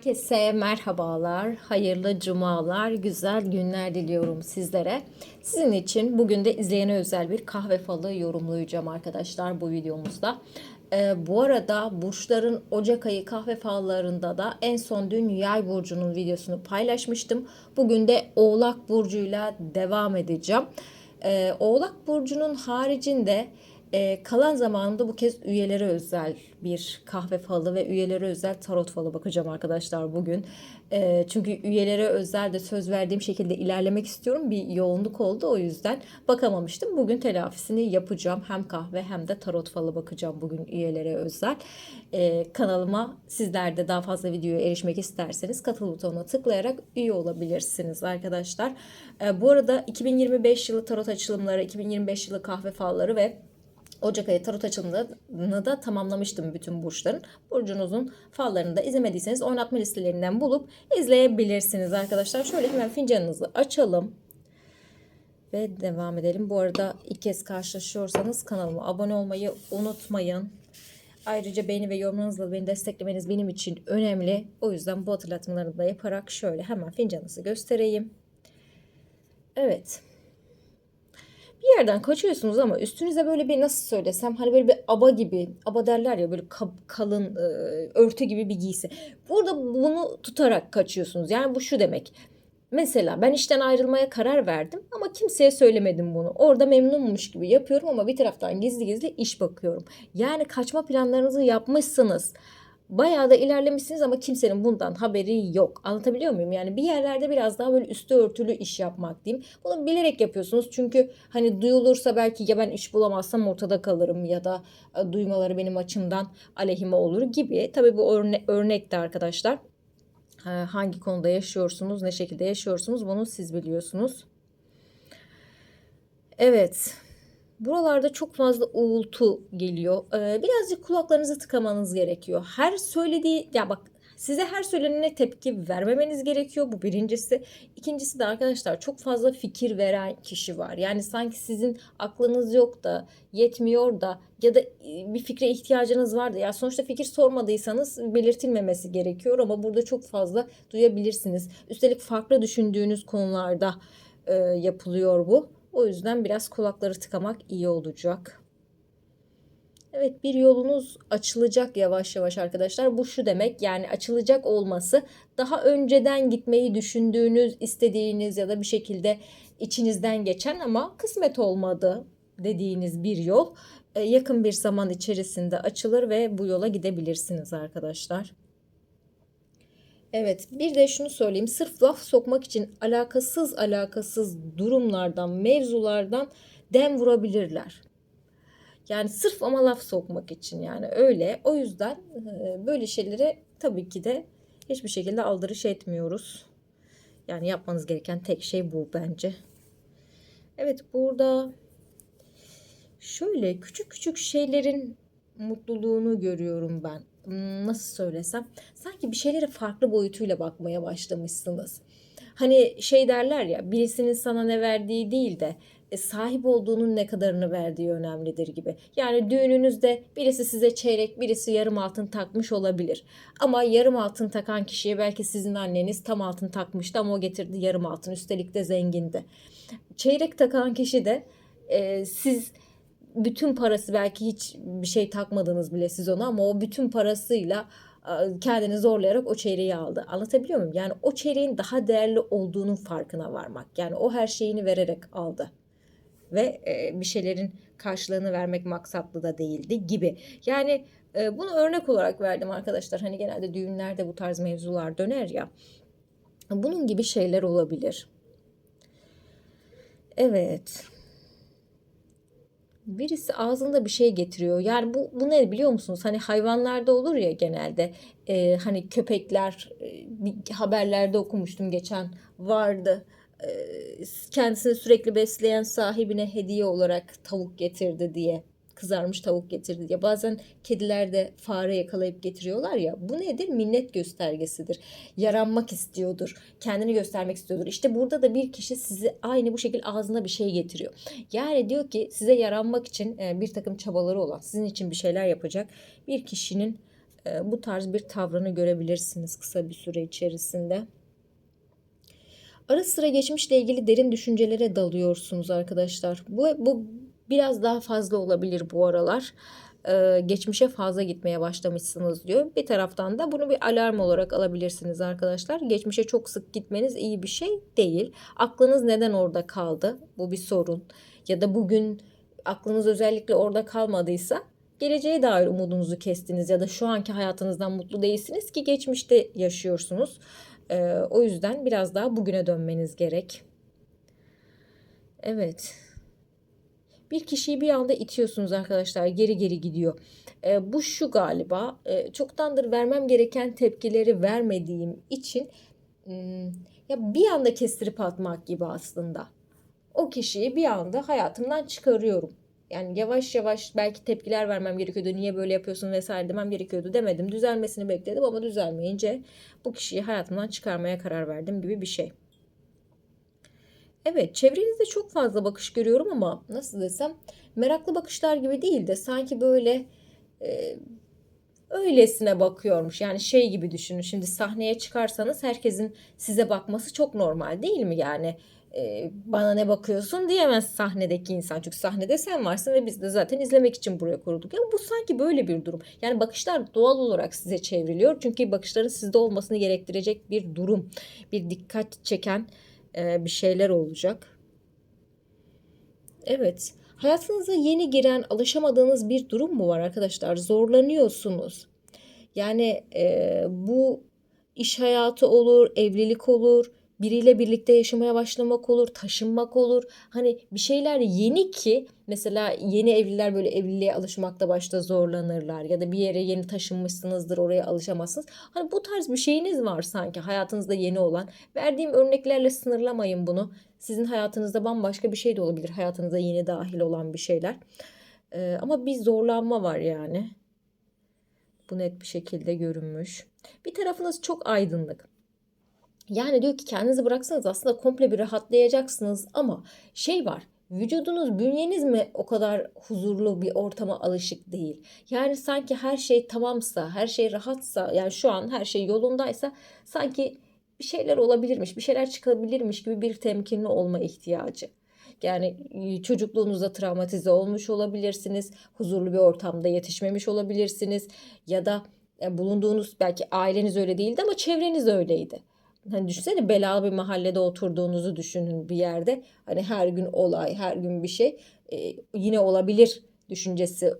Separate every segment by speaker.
Speaker 1: Herkese merhabalar, hayırlı cumalar, güzel günler diliyorum sizlere. Sizin için bugün de izleyene özel bir kahve falı yorumlayacağım arkadaşlar bu videomuzda. Ee, bu arada burçların Ocak ayı kahve fallarında da en son dün Yay burcunun videosunu paylaşmıştım. Bugün de Oğlak burcuyla devam edeceğim. Ee, Oğlak burcunun haricinde ee, kalan zamanımda bu kez üyelere özel bir kahve falı ve üyelere özel tarot falı bakacağım arkadaşlar bugün. Ee, çünkü üyelere özel de söz verdiğim şekilde ilerlemek istiyorum. Bir yoğunluk oldu o yüzden bakamamıştım. Bugün telafisini yapacağım. Hem kahve hem de tarot falı bakacağım bugün üyelere özel. Ee, kanalıma sizler de daha fazla videoya erişmek isterseniz katıl butonuna tıklayarak üye olabilirsiniz arkadaşlar. Ee, bu arada 2025 yılı tarot açılımları, 2025 yılı kahve falları ve Ocak ayı tarot açılımını da tamamlamıştım bütün burçların. Burcunuzun fallarını da izlemediyseniz oynatma listelerinden bulup izleyebilirsiniz arkadaşlar. Şöyle hemen fincanınızı açalım. Ve devam edelim. Bu arada ilk kez karşılaşıyorsanız kanalıma abone olmayı unutmayın. Ayrıca beğeni ve yorumlarınızla beni desteklemeniz benim için önemli. O yüzden bu hatırlatmaları da yaparak şöyle hemen fincanınızı göstereyim. Evet bir yerden kaçıyorsunuz ama üstünüze böyle bir nasıl söylesem hani böyle bir aba gibi aba derler ya böyle kalın e, örtü gibi bir giysi. Burada bunu tutarak kaçıyorsunuz. Yani bu şu demek. Mesela ben işten ayrılmaya karar verdim ama kimseye söylemedim bunu. Orada memnunmuş gibi yapıyorum ama bir taraftan gizli gizli iş bakıyorum. Yani kaçma planlarınızı yapmışsınız bayağı da ilerlemişsiniz ama kimsenin bundan haberi yok. Anlatabiliyor muyum? Yani bir yerlerde biraz daha böyle üstü örtülü iş yapmak diyeyim. Bunu bilerek yapıyorsunuz. Çünkü hani duyulursa belki ya ben iş bulamazsam ortada kalırım ya da e, duymaları benim açımdan aleyhime olur gibi. Tabii bu örne örnekte arkadaşlar. Hangi konuda yaşıyorsunuz, ne şekilde yaşıyorsunuz bunu siz biliyorsunuz. Evet. Buralarda çok fazla uğultu geliyor. Ee, birazcık kulaklarınızı tıkamanız gerekiyor. Her söylediği ya bak size her söylenene tepki vermemeniz gerekiyor. Bu birincisi. İkincisi de arkadaşlar çok fazla fikir veren kişi var. Yani sanki sizin aklınız yok da yetmiyor da ya da e, bir fikre ihtiyacınız vardı. Ya sonuçta fikir sormadıysanız belirtilmemesi gerekiyor ama burada çok fazla duyabilirsiniz. Üstelik farklı düşündüğünüz konularda e, yapılıyor bu. O yüzden biraz kulakları tıkamak iyi olacak. Evet bir yolunuz açılacak yavaş yavaş arkadaşlar. Bu şu demek yani açılacak olması daha önceden gitmeyi düşündüğünüz, istediğiniz ya da bir şekilde içinizden geçen ama kısmet olmadı dediğiniz bir yol e, yakın bir zaman içerisinde açılır ve bu yola gidebilirsiniz arkadaşlar. Evet bir de şunu söyleyeyim sırf laf sokmak için alakasız alakasız durumlardan mevzulardan dem vurabilirler. Yani sırf ama laf sokmak için yani öyle. O yüzden böyle şeylere tabii ki de hiçbir şekilde aldırış etmiyoruz. Yani yapmanız gereken tek şey bu bence. Evet burada şöyle küçük küçük şeylerin mutluluğunu görüyorum ben. Hmm, nasıl söylesem sanki bir şeylere farklı boyutuyla bakmaya başlamışsınız. Hani şey derler ya birisinin sana ne verdiği değil de e, sahip olduğunun ne kadarını verdiği önemlidir gibi. Yani düğününüzde birisi size çeyrek, birisi yarım altın takmış olabilir. Ama yarım altın takan kişiye belki sizin anneniz tam altın takmıştı ama o getirdi yarım altın. Üstelik de zengindi. Çeyrek takan kişi de e, siz bütün parası belki hiç bir şey takmadınız bile siz ona ama o bütün parasıyla kendini zorlayarak o çeyreği aldı. Anlatabiliyor muyum? Yani o çeyreğin daha değerli olduğunun farkına varmak. Yani o her şeyini vererek aldı. Ve bir şeylerin karşılığını vermek maksatlı da değildi gibi. Yani bunu örnek olarak verdim arkadaşlar. Hani genelde düğünlerde bu tarz mevzular döner ya. Bunun gibi şeyler olabilir. Evet birisi ağzında bir şey getiriyor. Yani bu, bu ne biliyor musunuz? Hani hayvanlarda olur ya genelde. E, hani köpekler e, haberlerde okumuştum geçen vardı. E, kendisini sürekli besleyen sahibine hediye olarak tavuk getirdi diye kızarmış tavuk getirdi diye. Bazen kediler de fare yakalayıp getiriyorlar ya. Bu nedir? Minnet göstergesidir. Yaranmak istiyordur. Kendini göstermek istiyordur. İşte burada da bir kişi sizi aynı bu şekilde ağzına bir şey getiriyor. Yani diyor ki size yaranmak için e, bir takım çabaları olan, sizin için bir şeyler yapacak bir kişinin e, bu tarz bir tavrını görebilirsiniz kısa bir süre içerisinde. Ara sıra geçmişle ilgili derin düşüncelere dalıyorsunuz arkadaşlar. Bu, bu biraz daha fazla olabilir bu aralar. Ee, geçmişe fazla gitmeye başlamışsınız diyor. Bir taraftan da bunu bir alarm olarak alabilirsiniz arkadaşlar. Geçmişe çok sık gitmeniz iyi bir şey değil. Aklınız neden orada kaldı? Bu bir sorun. Ya da bugün aklınız özellikle orada kalmadıysa geleceğe dair umudunuzu kestiniz ya da şu anki hayatınızdan mutlu değilsiniz ki geçmişte yaşıyorsunuz. Ee, o yüzden biraz daha bugüne dönmeniz gerek. Evet. Bir kişiyi bir anda itiyorsunuz arkadaşlar. Geri geri gidiyor. Ee, bu şu galiba. E, çoktandır vermem gereken tepkileri vermediğim için hmm, ya bir anda kestirip atmak gibi aslında. O kişiyi bir anda hayatımdan çıkarıyorum. Yani yavaş yavaş belki tepkiler vermem gerekiyordu. Niye böyle yapıyorsun vesaire demem gerekiyordu demedim. Düzelmesini bekledim ama düzelmeyince bu kişiyi hayatımdan çıkarmaya karar verdim gibi bir şey. Evet çevrenizde çok fazla bakış görüyorum ama nasıl desem meraklı bakışlar gibi değil de sanki böyle e, öylesine bakıyormuş. Yani şey gibi düşünün şimdi sahneye çıkarsanız herkesin size bakması çok normal değil mi yani? e, bana ne bakıyorsun diyemez sahnedeki insan. Çünkü sahnede sen varsın ve biz de zaten izlemek için buraya kurulduk. Yani bu sanki böyle bir durum. Yani bakışlar doğal olarak size çevriliyor. Çünkü bakışların sizde olmasını gerektirecek bir durum. Bir dikkat çeken e, bir şeyler olacak. Evet. Hayatınıza yeni giren, alışamadığınız bir durum mu var arkadaşlar? Zorlanıyorsunuz. Yani e, bu iş hayatı olur, evlilik olur, biriyle birlikte yaşamaya başlamak olur, taşınmak olur. Hani bir şeyler yeni ki mesela yeni evliler böyle evliliğe alışmakta başta zorlanırlar ya da bir yere yeni taşınmışsınızdır oraya alışamazsınız. Hani bu tarz bir şeyiniz var sanki hayatınızda yeni olan. Verdiğim örneklerle sınırlamayın bunu. Sizin hayatınızda bambaşka bir şey de olabilir. Hayatınıza yeni dahil olan bir şeyler. Ee, ama bir zorlanma var yani. Bu net bir şekilde görünmüş. Bir tarafınız çok aydınlık. Yani diyor ki kendinizi bıraksanız aslında komple bir rahatlayacaksınız ama şey var vücudunuz, bünyeniz mi o kadar huzurlu bir ortama alışık değil? Yani sanki her şey tamamsa, her şey rahatsa, yani şu an her şey yolundaysa sanki bir şeyler olabilirmiş, bir şeyler çıkabilirmiş gibi bir temkinli olma ihtiyacı. Yani çocukluğunuzda travmatize olmuş olabilirsiniz, huzurlu bir ortamda yetişmemiş olabilirsiniz ya da e, bulunduğunuz belki aileniz öyle değildi ama çevreniz öyleydi. Hani düşünsene belalı bir mahallede oturduğunuzu düşünün bir yerde. Hani her gün olay, her gün bir şey e, yine olabilir düşüncesi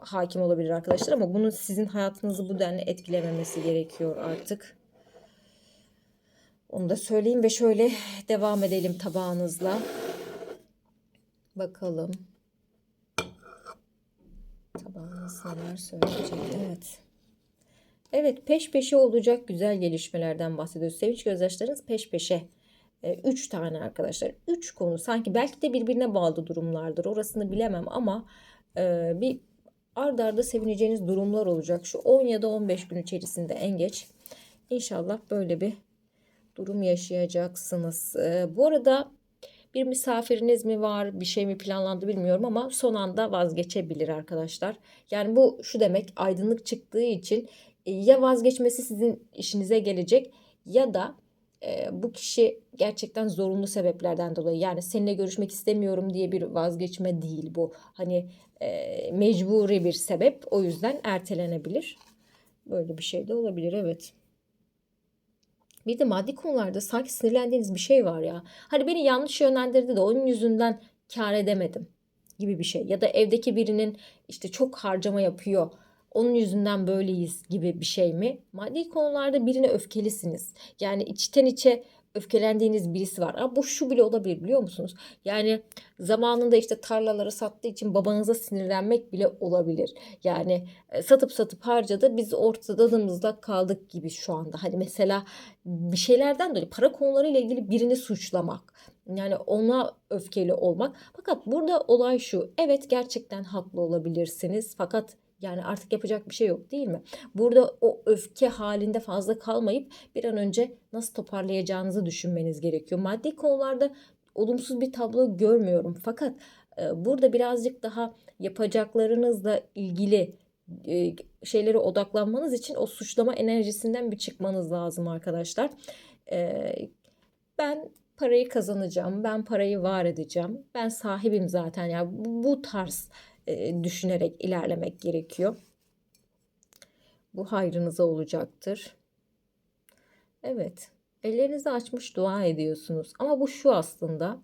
Speaker 1: hakim olabilir arkadaşlar ama bunun sizin hayatınızı bu denli etkilememesi gerekiyor artık. Onu da söyleyeyim ve şöyle devam edelim tabağınızla. Bakalım. Tabağınız neler söyleyecek? Evet. Evet peş peşe olacak güzel gelişmelerden bahsediyoruz. Sevinç gözyaşlarınız peş peşe. E, üç tane arkadaşlar. Üç konu sanki belki de birbirine bağlı durumlardır. Orasını bilemem ama e, bir ard arda sevineceğiniz durumlar olacak. Şu 10 ya da 15 gün içerisinde en geç. İnşallah böyle bir durum yaşayacaksınız. E, bu arada bir misafiriniz mi var, bir şey mi planlandı bilmiyorum ama son anda vazgeçebilir arkadaşlar. Yani bu şu demek aydınlık çıktığı için ya vazgeçmesi sizin işinize gelecek ya da e, bu kişi gerçekten zorunlu sebeplerden dolayı yani seninle görüşmek istemiyorum diye bir vazgeçme değil bu. Hani e, mecburi bir sebep o yüzden ertelenebilir. Böyle bir şey de olabilir evet. Bir de maddi konularda sanki sinirlendiğiniz bir şey var ya. Hani beni yanlış yönlendirdi de onun yüzünden kar edemedim gibi bir şey. Ya da evdeki birinin işte çok harcama yapıyor onun yüzünden böyleyiz gibi bir şey mi? Maddi konularda birine öfkelisiniz. Yani içten içe öfkelendiğiniz birisi var. Ama bu şu bile olabilir biliyor musunuz? Yani zamanında işte tarlaları sattığı için babanıza sinirlenmek bile olabilir. Yani e, satıp satıp harcadı biz ortadığımızda kaldık gibi şu anda. Hani mesela bir şeylerden dolayı para konularıyla ilgili birini suçlamak. Yani ona öfkeli olmak. Fakat burada olay şu. Evet gerçekten haklı olabilirsiniz. Fakat yani artık yapacak bir şey yok değil mi? Burada o öfke halinde fazla kalmayıp bir an önce nasıl toparlayacağınızı düşünmeniz gerekiyor. Maddi konularda olumsuz bir tablo görmüyorum. Fakat e, burada birazcık daha yapacaklarınızla ilgili e, şeylere odaklanmanız için o suçlama enerjisinden bir çıkmanız lazım arkadaşlar. E, ben parayı kazanacağım, ben parayı var edeceğim, ben sahibim zaten. Yani bu, bu tarz e, düşünerek ilerlemek gerekiyor. Bu hayrınıza olacaktır. Evet, ellerinizi açmış dua ediyorsunuz. Ama bu şu aslında.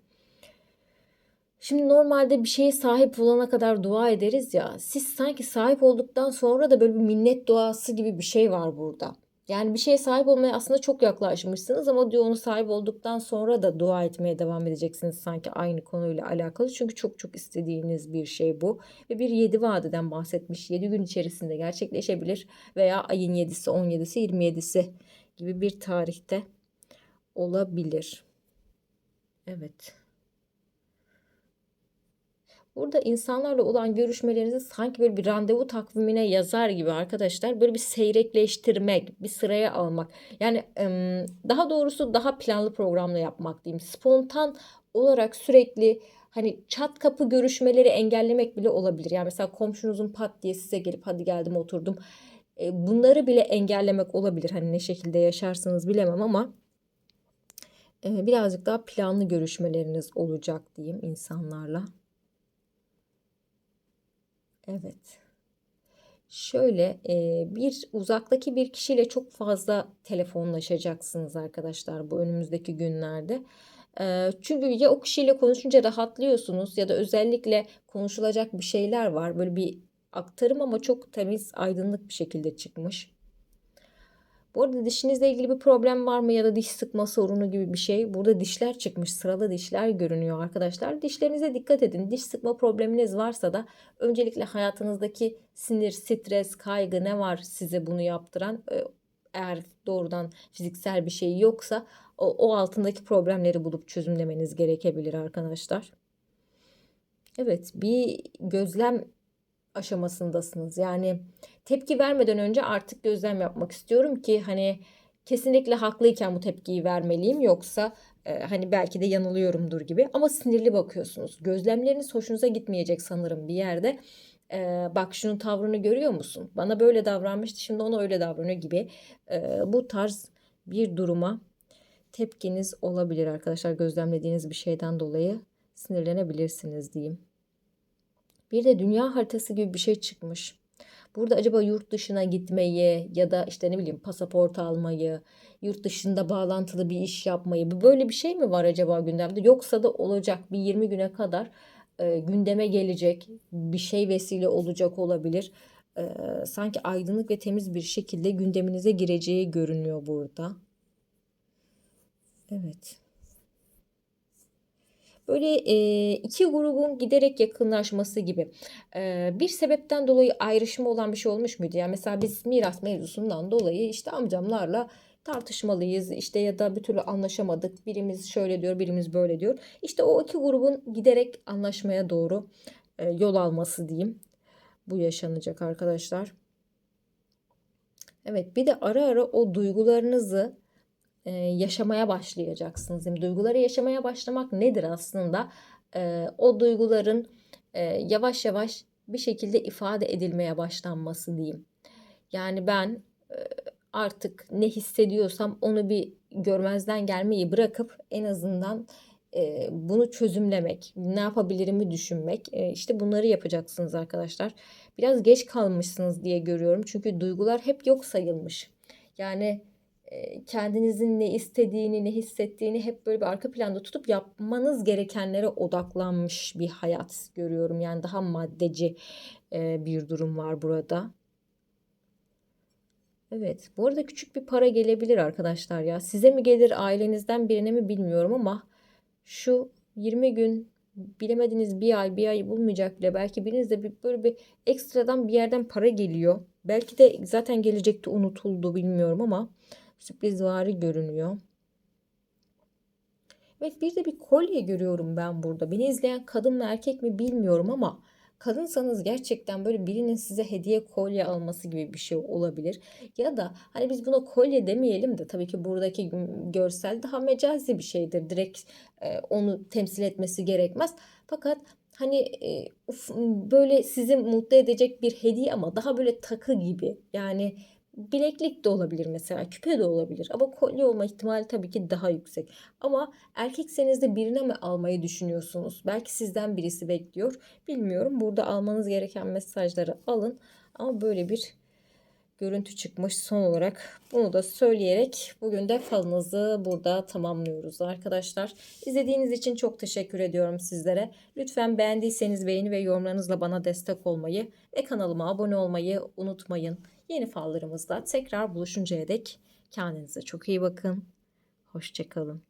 Speaker 1: Şimdi normalde bir şeye sahip olana kadar dua ederiz ya. Siz sanki sahip olduktan sonra da böyle bir minnet duası gibi bir şey var burada. Yani bir şeye sahip olmaya aslında çok yaklaşmışsınız ama diyor onu sahip olduktan sonra da dua etmeye devam edeceksiniz sanki aynı konuyla alakalı. Çünkü çok çok istediğiniz bir şey bu. Ve bir 7 vadeden bahsetmiş. 7 gün içerisinde gerçekleşebilir veya ayın 7'si, 17'si, 27'si gibi bir tarihte olabilir. Evet. Burada insanlarla olan görüşmelerinizi sanki böyle bir randevu takvimine yazar gibi arkadaşlar böyle bir seyrekleştirmek, bir sıraya almak. Yani daha doğrusu daha planlı programla yapmak diyeyim. Spontan olarak sürekli hani çat kapı görüşmeleri engellemek bile olabilir. Yani mesela komşunuzun pat diye size gelip hadi geldim oturdum. E, bunları bile engellemek olabilir. Hani ne şekilde yaşarsınız bilemem ama birazcık daha planlı görüşmeleriniz olacak diyeyim insanlarla. Evet. Şöyle bir uzaktaki bir kişiyle çok fazla telefonlaşacaksınız arkadaşlar bu önümüzdeki günlerde. Çünkü ya o kişiyle konuşunca rahatlıyorsunuz ya da özellikle konuşulacak bir şeyler var. Böyle bir aktarım ama çok temiz, aydınlık bir şekilde çıkmış. Bu arada dişinizle ilgili bir problem var mı ya da diş sıkma sorunu gibi bir şey. Burada dişler çıkmış. Sıralı dişler görünüyor arkadaşlar. Dişlerinize dikkat edin. Diş sıkma probleminiz varsa da öncelikle hayatınızdaki sinir, stres, kaygı ne var size bunu yaptıran e, eğer doğrudan fiziksel bir şey yoksa o, o altındaki problemleri bulup çözümlemeniz gerekebilir arkadaşlar. Evet bir gözlem aşamasındasınız. Yani tepki vermeden önce artık gözlem yapmak istiyorum ki hani kesinlikle haklıyken bu tepkiyi vermeliyim yoksa e, hani belki de yanılıyorumdur gibi ama sinirli bakıyorsunuz. Gözlemleriniz hoşunuza gitmeyecek sanırım bir yerde. E, bak şunun tavrını görüyor musun? Bana böyle davranmıştı şimdi ona öyle davranıyor gibi. E, bu tarz bir duruma tepkiniz olabilir arkadaşlar. Gözlemlediğiniz bir şeyden dolayı sinirlenebilirsiniz diyeyim. Bir de dünya haritası gibi bir şey çıkmış. Burada acaba yurt dışına gitmeyi ya da işte ne bileyim pasaport almayı, yurt dışında bağlantılı bir iş yapmayı böyle bir şey mi var acaba gündemde? Yoksa da olacak bir 20 güne kadar e, gündeme gelecek bir şey vesile olacak olabilir. E, sanki aydınlık ve temiz bir şekilde gündeminize gireceği görünüyor burada. Evet. Böyle e, iki grubun giderek yakınlaşması gibi. E, bir sebepten dolayı ayrışma olan bir şey olmuş muydu? Yani mesela biz miras mevzusundan dolayı işte amcamlarla tartışmalıyız işte ya da bir türlü anlaşamadık. Birimiz şöyle diyor, birimiz böyle diyor. İşte o iki grubun giderek anlaşmaya doğru e, yol alması diyeyim. Bu yaşanacak arkadaşlar. Evet bir de ara ara o duygularınızı e, yaşamaya başlayacaksınız. Yani duyguları yaşamaya başlamak nedir aslında? E, o duyguların e, yavaş yavaş bir şekilde ifade edilmeye başlanması diyeyim. Yani ben e, artık ne hissediyorsam onu bir görmezden gelmeyi bırakıp en azından e, bunu çözümlemek, ne yapabilirimi düşünmek, e, işte bunları yapacaksınız arkadaşlar. Biraz geç kalmışsınız diye görüyorum çünkü duygular hep yok sayılmış. Yani kendinizin ne istediğini, ne hissettiğini hep böyle bir arka planda tutup yapmanız gerekenlere odaklanmış bir hayat görüyorum. Yani daha maddeci bir durum var burada. Evet, bu arada küçük bir para gelebilir arkadaşlar ya. Size mi gelir, ailenizden birine mi bilmiyorum ama şu 20 gün bilemediniz bir ay, bir ay bulmayacak bile. Belki birinizde bir, böyle bir ekstradan bir yerden para geliyor. Belki de zaten gelecekti unutuldu bilmiyorum ama sürprizvari görünüyor. Evet bir de bir kolye görüyorum ben burada. Beni izleyen kadın mı erkek mi bilmiyorum ama kadınsanız gerçekten böyle birinin size hediye kolye alması gibi bir şey olabilir. Ya da hani biz buna kolye demeyelim de tabii ki buradaki görsel daha mecazi bir şeydir. Direkt e, onu temsil etmesi gerekmez. Fakat hani e, uf, böyle sizi mutlu edecek bir hediye ama daha böyle takı gibi. Yani bileklik de olabilir mesela, küpe de olabilir ama kolye olma ihtimali tabii ki daha yüksek. Ama erkekseniz de birine mi almayı düşünüyorsunuz? Belki sizden birisi bekliyor. Bilmiyorum. Burada almanız gereken mesajları alın. Ama böyle bir görüntü çıkmış son olarak. Bunu da söyleyerek bugün de falınızı burada tamamlıyoruz arkadaşlar. İzlediğiniz için çok teşekkür ediyorum sizlere. Lütfen beğendiyseniz beğeni ve yorumlarınızla bana destek olmayı ve kanalıma abone olmayı unutmayın. Yeni fallarımızda tekrar buluşuncaya dek kendinize çok iyi bakın. Hoşçakalın.